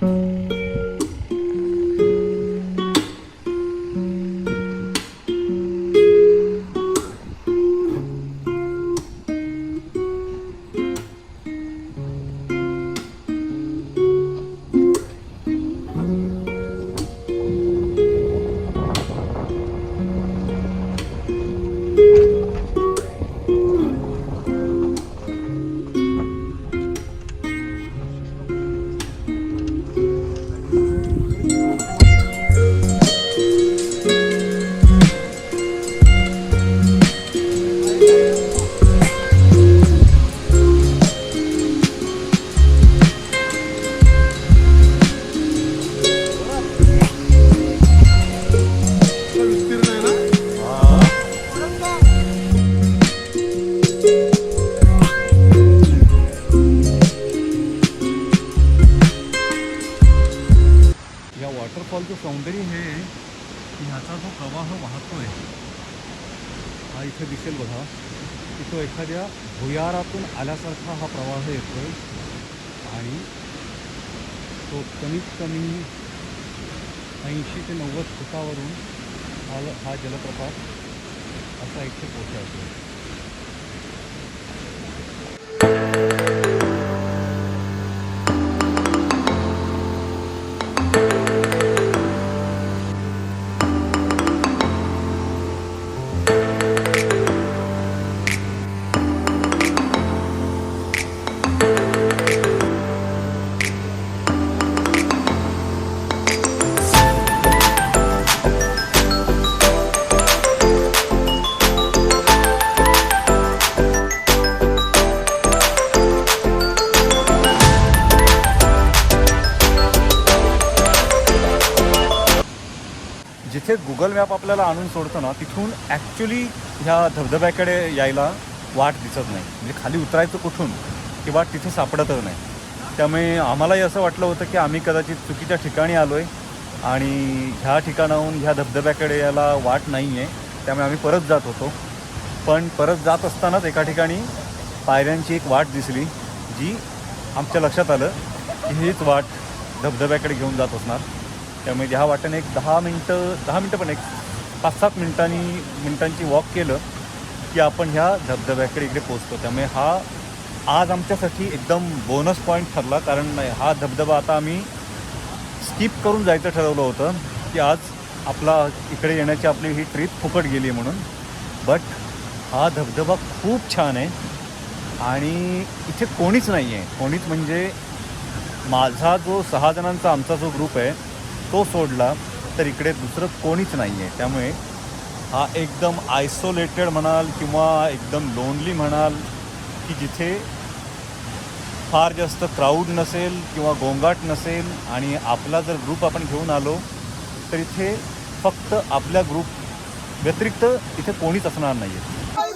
嗯。सौंदर्य हे की ह्याचा जो प्रवाह वाहतो आहे हा इथे दिसेल बघा की तो एखाद्या भुयारातून आल्यासारखा हा प्रवाह येतो आणि तो कमीत कमी ऐंशी ते नव्वद फुटावरून हा हा जलप्रपात असा इथे पोचायतो जिथे गुगल मॅप आपल्याला आणून सोडतं ना तिथून ॲक्च्युली ह्या धबधब्याकडे यायला वाट दिसत नाही. म्हणजे खाली उतरायचं कुठून की वाट तिथे सापडतच नाही. त्यामुळे आम्हालाही असं वाटलं होतं की आम्ही कदाचित चुकीच्या ठिकाणी आलो आहे आणि ह्या ठिकाणाहून ह्या धबधब्याकडे यायला वाट नाही आहे त्यामुळे आम्ही परत जात होतो. पण परत जात असतानाच एका ठिकाणी पायऱ्यांची एक वाट दिसली जी आमच्या लक्षात आलं की हीच वाट धबधब्याकडे घेऊन जात असणार. त्यामुळे ह्या वाटेने एक दहा मिनटं दहा मिनटं पण एक पाच सात मिनटांनी मिनटांची वॉक केलं की आपण ह्या धबधब्याकडे इकडे पोचतो त्यामुळे हा आज आमच्यासाठी एकदम बोनस पॉईंट ठरला. कारण हा धबधबा आता आम्ही स्किप करून जायचं ठरवलं होतं की आज आपला इकडे येण्याची आपली ही ट्रिप फुकट गेली म्हणून. बट हा धबधबा खूप छान आहे. आणि इथे कोणीच नाही आहे कोणीच म्हणजे माझा जो सहा जणांचा आमचा जो ग्रुप आहे तो सोडला तर इकडे दुसरं कोणीच नाही आहे त्यामुळे हा एकदम आयसोलेटेड म्हणाल किंवा एकदम लोनली म्हणाल की जिथे फार जास्त क्राऊड नसेल किंवा गोंगाट नसेल आणि आपला जर ग्रुप आपण घेऊन आलो तर इथे फक्त आपल्या ग्रुप व्यतिरिक्त इथे कोणीच असणार नाही आहे